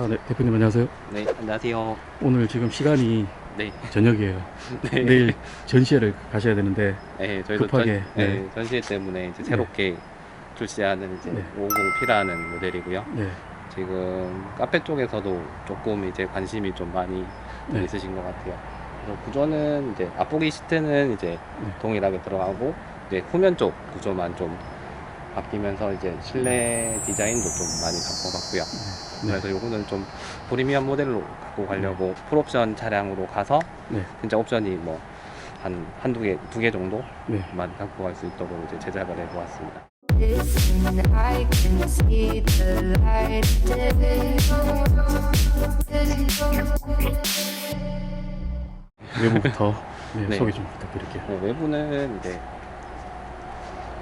아, 네, 대표님 안녕하세요. 네, 안녕하세요. 오늘 지금 시간이 네, 저녁이에요. 네, 내일 전시회를 가셔야 되는데 네 저희도 급하게, 전, 네, 네. 전시회 때문에 이제 새롭게 출시하는 이제 네. 550P라는 모델이고요. 네, 지금 카페 쪽에서도 조금 이제 관심이 좀 많이 네. 있으신 것 같아요. 그래서 구조는 이제 앞보기 시트는 이제 네. 동일하게 들어가고 이제 후면 쪽 구조만 좀 바뀌면서 이제 실내 디자인도 좀 많이 바꿔봤고요. 네, 그래서 요거는 좀 프리미엄 모델로 갖고 가려고 풀옵션 차량으로 가서 네, 진짜 옵션이 뭐 한 한두 개, 두 개 정도만 네. 갖고 갈 수 있도록 이제 제작을 해보았습니다. Listen, I can see the light. 외부부터 네, 네. 소개 좀 부탁드릴게요. 네, 외부는 이제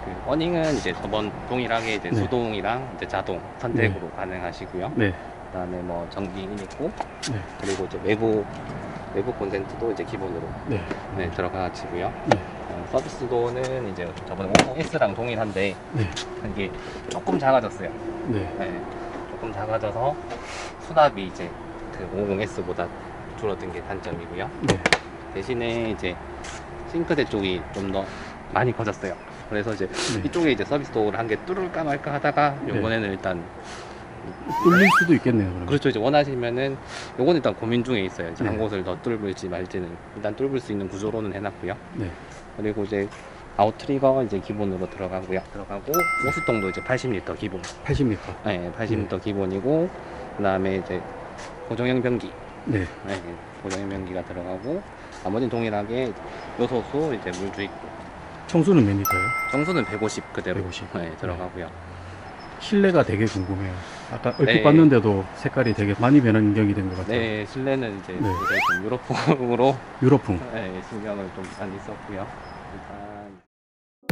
그 어닝은 이제 저번 동일하게 이제 네. 수동이랑 이제 자동 선택으로 가능하시고요. 네, 그다음에 뭐 전기인 있고 네, 그리고 이제 외부 외부 콘센트도 이제 기본으로 네, 네, 들어가지고요. 네, 어, 서비스 도어는 이제 저번 50S랑 동일한데 네, 이게 조금 작아졌어요. 네, 네, 조금 작아져서 수납이 이제 그 50S보다 줄어든 게 단점이고요. 네, 대신에 이제 싱크대 쪽이 좀 더 많이 커졌어요. 그래서 이제 네. 이쪽에 이제 서비스 도어를 한 개 뚫을까 말까 하다가 네. 이번에는 일단 뚫릴 수도 있겠네요. 그러면. 그렇죠 이제 원하시면은 요건 일단 고민 중에 있어요. 이제 네. 한 곳을 더 뚫을지 말지는 일단 뚫을 수 있는 구조로는 해놨고요. 네, 그리고 이제 아웃 트리거 이제 기본으로 들어가고요. 들어가고 호스통도 이제 80리터 기본. 80m. 네, 80리터 기본이고 그다음에 이제 고정형 변기 네, 네, 고정형 변기가 들어가고 나머지는 동일하게 요소수 이제 물주 있고 청수는 몇 리터예요? 정수는 150 그대로 150. 네, 들어가고요. 실내가 되게 궁금해요. 아까 얼핏 네. 봤는데도 색깔이 되게 많이 변경이 된 것 같아요. 네, 실내는 이제, 네. 좀 유럽풍으로 유럽풍. 네, 신경을 좀 많이 썼고요. 일단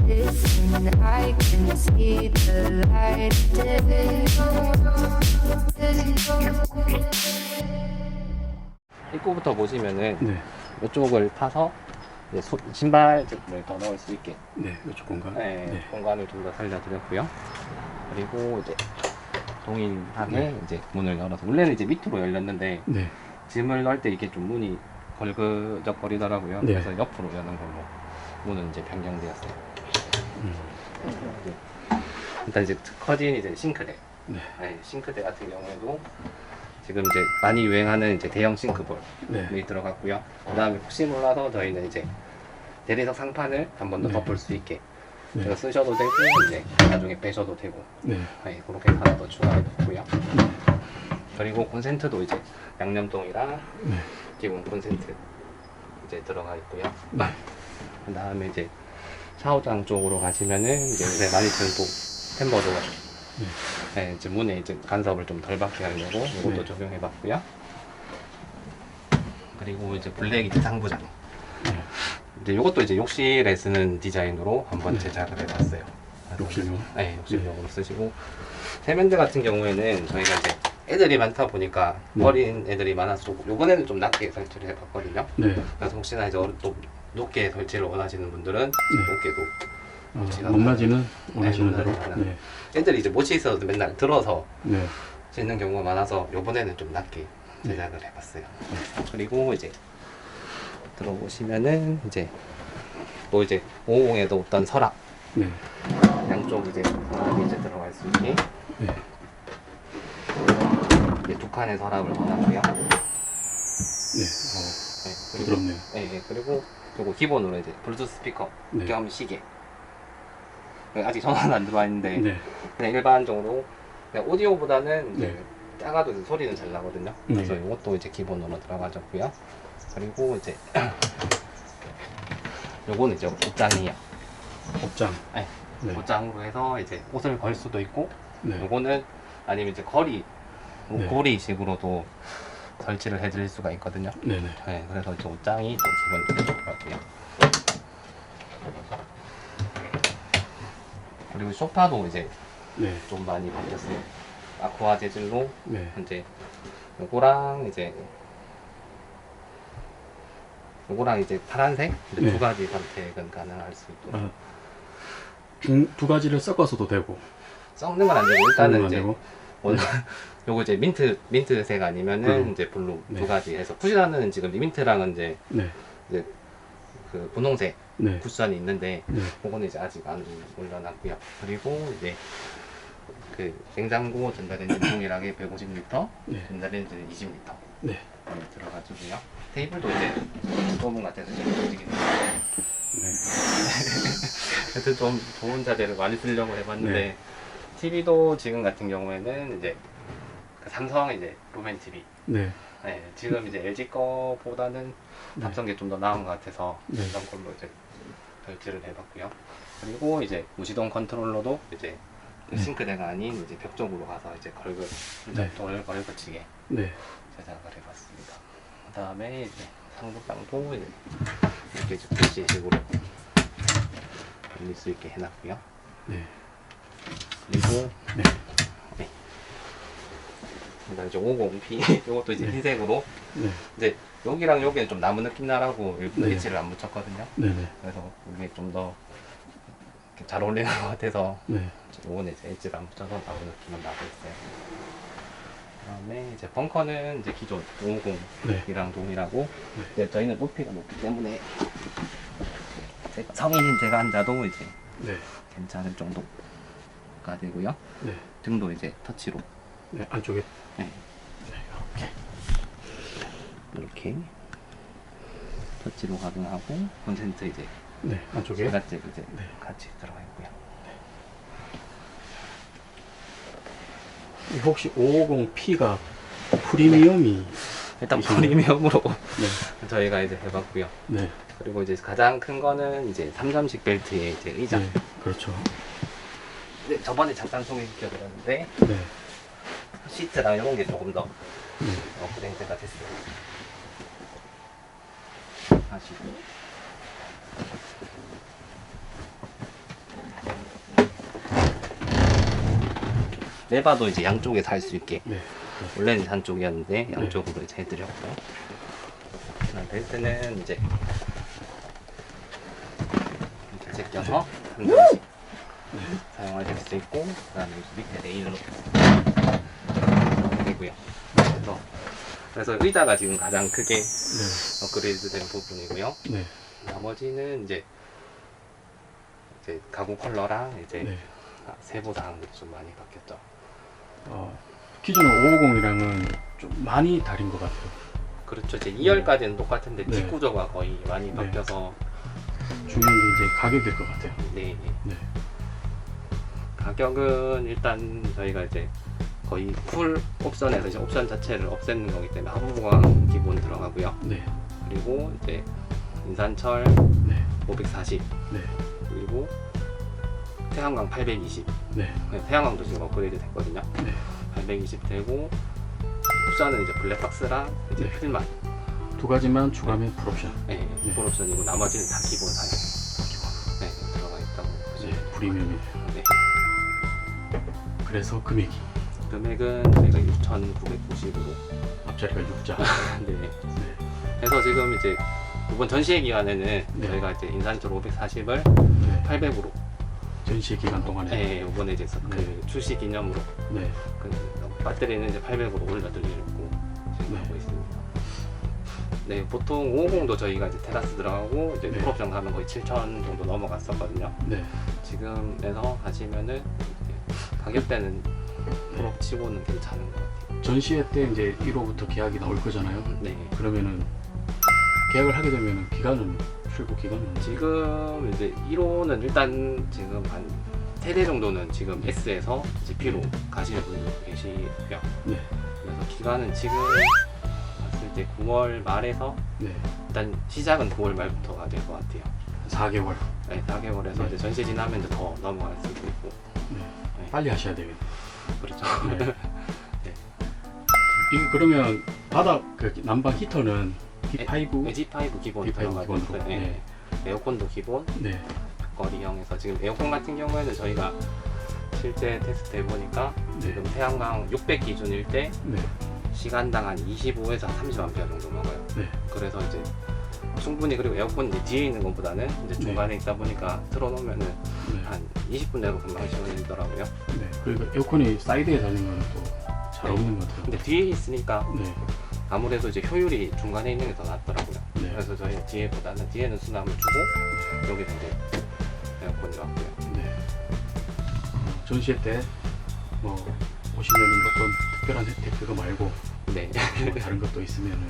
Listen, I can see the light. 입구부터 보시면은 네, 이쪽을 파서 이제 소- 신발을 더 넣을 수 있게 네, 이쪽 공간. 네, 네, 공간을 좀 더 살려드렸고요. 그리고 이제 동일하게 네. 이제 문을 열어서 원래는 이제 밑으로 열렸는데 네, 짐을 넣을 때 이게 좀 문이 걸그적거리더라고요. 네. 그래서 옆으로 여는 걸로 문은 이제 변경되었어요. 음, 일단 이제 커진 이제 싱크대. 네, 네, 싱크대 같은 경우에도 지금 이제 많이 유행하는 이제 대형 싱크볼이 네, 들어갔고요. 그다음에 혹시 몰라서 저희는 이제 대리석 상판을 한 번 더 네. 덮을 수 있게 네, 제가 쓰셔도 되고 이제 나중에 빼셔도 되고 네, 네, 그렇게 하나 더 추가해뒀고요. 그리고 콘센트도 이제 양념동이랑 네, 기본 콘센트 이제 들어가 있고요. 네. 그 다음에 이제 샤워장 쪽으로 가시면은 이제 요새 많이 또 템버도 네, 이제 문에 이제 간섭을 좀 덜 받게 하려고 이것도 네. 적용해 봤고요. 그리고 이제 블랙 이제 상부장. 네. 이제 이것도 이제 욕실에 쓰는 디자인으로 한번 네. 제작을 해 봤어요. 그래서 욕실용. 네, 욕실용으로 쓰시고 세면대 같은 경우에는 저희가 이제 애들이 많다 보니까 네. 어린 애들이 많아서 요번에는 좀 낮게 설치를 해봤거든요. 네. 그래서 혹시나 이제 어른- 또 높게 설치를 원하시는 분들은 높게도 아, 위치가 높낮이는 원하시는 네, 대로. 높낮이는 네, 애들이 이제 못이 있어도 맨날 들어서 네, 씻는 경우가 많아서 요번에는 좀 낮게 제작을 해봤어요. 그리고 이제 들어보시면은 이제 또 이제 550에도 어떤 서랍 네, 양쪽 이제 서랍이 이제 들어갈 수 있게 네, 이제 두 칸의 서랍을 넣어놨고요. 네. 어, 네, 그리고 부드럽네요. 네, 네, 그리고 요거 기본으로 이제 블루투스 스피커 네. 겸 시계. 네, 아직 전화는 안 들어와 있는데 네, 그냥 일반적으로 그냥 오디오보다는 이제 네. 작아도 이제 소리는 잘 나거든요. 네. 그래서 이것도 이제 기본으로 들어가졌고요. 그리고 이제 요거는 이제 옷장이에요. 옷장. 네. 네, 옷장으로 해서 이제 옷을 걸 수도 있고 네, 요거는 아니면 이제 거리 네. 고리식으로도 설치를 해드릴 수가 있거든요. 네, 네, 네, 그래서 이제 옷장이 또 기본적으로 들어가고요. 그리고 소파도 이제 네, 좀 많이 바뀌었어요. 아쿠아 재질로 네, 이제 요거랑 이제 요거랑 이제 파란색 이제 네. 두 가지 선택은 가능할 수 있도록 아, 중, 두 가지를 섞어서도 되고, 썩는 건 안 되고 섞는 일단은 건 이제 되고. 원 요거 이제 민트 민트색 아니면은 음. 이제 블루 네. 두 가지 해서 쿠션은 지금 민트랑은 이제 네. 그 분홍색 네. 쿠션이 있는데 네. 그거는 이제 아직 안 올려놨고요. 그리고 이제 그 냉장고 전자레인지 동일하게 150L, 네. 전자레인지는 20L 네. 들어가지고요. 테이블도 이제 소분 같아서 좀 움직이는. 네. 하여튼 좀 좋은 자재를 많이 쓰려고 해봤는데 네. TV도 지금 같은 경우에는 이제 그 삼성 이제 루멘 TV. 네. 네, 지금 이제 LG 거보다는 삼성 게좀더 나은 것 같아서 네. 이런 걸로 이제 결제를 해봤고요. 그리고 이제 무시동 컨트롤러도 이제 네. 싱크대가 아닌 이제 벽 쪽으로 가서 이제 걸글 네. 돌 걸거치게 네. 제작을 해봤습니다. 그다음에 이제 상부장도 이렇게 이제 PC식으로 올릴 수 있게 해놨고요. 네. 그리고 네. 네. 이제 50P 이것도 이제 네. 흰색으로 네. 이제 여기랑 여기는 좀 나무 느낌 나라고 네. 배치를 안 붙였거든요. 네. 네. 그래서 이게 좀 더 잘 어울리는 것 같아서 네. 요거는 이제 엣지를 안 붙여서 나무 느낌은 나고 있어요. 그다음에 이제 벙커는 이제 기존 550이랑 네. 동일하고 이제 저희는 높이가 높기 때문에 제가 성인인 제가 앉아도 이제 네. 괜찮을 정도가 되고요. 네. 등도 이제 터치로 네. 안쪽에 네. 이렇게 터치로 가능하고 콘센트 이제 네. 안쪽에 제갓집 이제 네. 같이 들어가 있고요. 혹시 550P가 프리미엄이 일단 이신가요? 프리미엄으로 네. 저희가 이제 해봤고요. 네. 그리고 이제 가장 큰 거는 이제 3점식 벨트에 이제 의자. 네. 그렇죠. 근데 저번에 잠깐 소개시켜드렸는데 네. 시트랑 이런 게 조금 더 네. 업그레이드가 됐어요. 하시고. 레바도 이제 양쪽에서 할수 있게 네. 원래는 한쪽이었는데 양쪽으로 이제 해드렸고 벨트는 이제 이렇게 제껴서 한 번씩 사용하실 수 있고 그 다음에 밑에 레일로 되고요. 그래서 그래서 의자가 지금 가장 크게 네. 업그레이드된 부분이고요. 네. 나머지는 이제 이제 가구 컬러랑 이제 네. 세부 사항들이 좀 많이 바뀌었죠. 어, 기존의 550이랑은 좀 많이 다른 것 같아요. 그렇죠. 이제 2열까지는 똑같은데 네. 뒷구조가 거의 많이 네. 바뀌어서 중요한 게 이제 가격일 것 같아요. 네, 네. 네. 가격은 일단 저희가 이제 거의 풀 옵션에서 이제 옵션 자체를 없애는 거기 때문에 하부보강 기본 들어가고요. 네. 그리고 이제 인산철 네. 540 네. 그리고 태양광 820 네. 태양광도 지금 업그레이드 됐거든요. 네. 820 되고 옵션은 이제 블랙박스랑 이제 네. 필만 두 가지만 추가하면 풀옵션. 네, 네. 풀 옵션이고 나머지는 다 기본 사양 네, 들어가 있다고 네. 보시면 프리미엄이. 네. 그래서 금액이 금액은 저희가 6,990으로 앞자리가 6자. 네. 네. 그래서 지금 이제 이번 전시회 기간에는 네. 저희가 이제 인산철 540을 네. 800으로 전시 기간 동안에. 네, 이번에 이제 그 네. 출시 기념으로 네. 그 배터리는 이제 800으로 올려드리려고 지금 네. 하고 있습니다. 네, 보통 550도 저희가 이제 테라스 들어가고 이제 네. 풀옵션 가면 거의 7,000 정도 넘어갔었거든요. 네. 지금에서 가시면은 이제 가격대는 풀옵 치고는 괜찮은 것 같아요. 전시회 때 이제 1호부터 계약이 나올 거잖아요. 네. 그러면은 계약을 하게 되면은 기간은 출고 기간은 지금 이제 1호는 일단 지금 한 세대 정도는 지금 S에서 이제 B로 가시는 분들 계시고요. 네. 그래서 기간은 지금 봤을 때 9월 말에서 네. 일단 시작은 9월 말부터가 될 것 같아요. 4개월. 네, 4개월에서 네. 이제 전시 지나면 이제 더 넘어갈 수도 있고. 네. 네. 빨리 하셔야 되겠네. 그렇죠. 네. 이게 그러면 바닥 그 난방 히터는 D5 G5 기본 D5 들어가고 기본으로. 있어요. 네. 네. 에어컨도 기본, 네. 거리형에서 지금 에어컨 같은 경우에는 저희가 실제 테스트 해보니까 지금 태양광 600 기준일 때 네. 시간당 한 25에서 30A 정도 먹어요. 네. 그래서 이제 충분히 그리고 에어컨 이제 뒤에 있는 것보다는 이제 중간에 있다 보니까 틀어놓으면은 네. 한 20분 내로 금방 시원해지더라고요. 네. 그리고 에어컨이 사이드에 달린 거는 또 잘 없는 것 같아요. 근데 뒤에 있으니까 네. 아무래도 이제 효율이 중간에 있는 게 더 낫더라고요. 네. 그래서 저희 뒤에보다는 뒤에는 수납을 주고 여기는 이제 에어컨이 왔고요. 네. 어, 전시회 때뭐 오시면은 어떤 특별한 혜택 그거 말고 네. 뭐 다른 것도 있으면은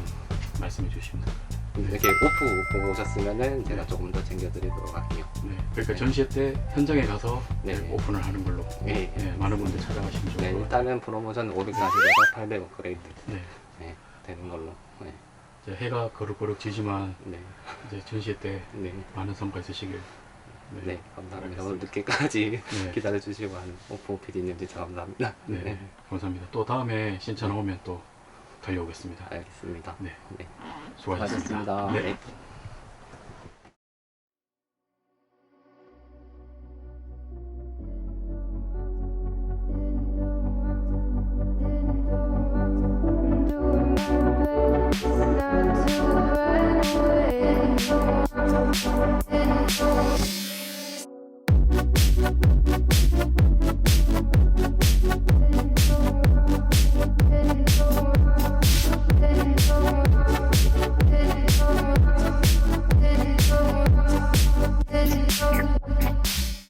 말씀해 주시면 돼요. 이렇게 오프 보고 오셨으면은 제가 네. 조금 더 챙겨드리도록 할게요. 네. 그러니까 전시회 때 현장에 가서 네. 오픈을 하는 걸로 네. 네, 많은 분들 찾아가시면 좋을 네, 것 같아요. 일단은 프로모션 540에서 800 업그레이드 네. 네, 되는 걸로. 네. 이제 해가 거룩거룩 지지만 네. 이제 전시회 때 네. 많은 성과 있으시길. 네, 감사합니다. 알겠습니다. 오늘 늦게까지 네. 기다려주시고 한 오프 PD님 진짜 감사합니다. 네. 감사합니다. 또 다음에 신청 오면 또 달려오겠습니다. 알겠습니다. 네. 네. 수고하셨습니다. 수고하셨습니다. 네. 네.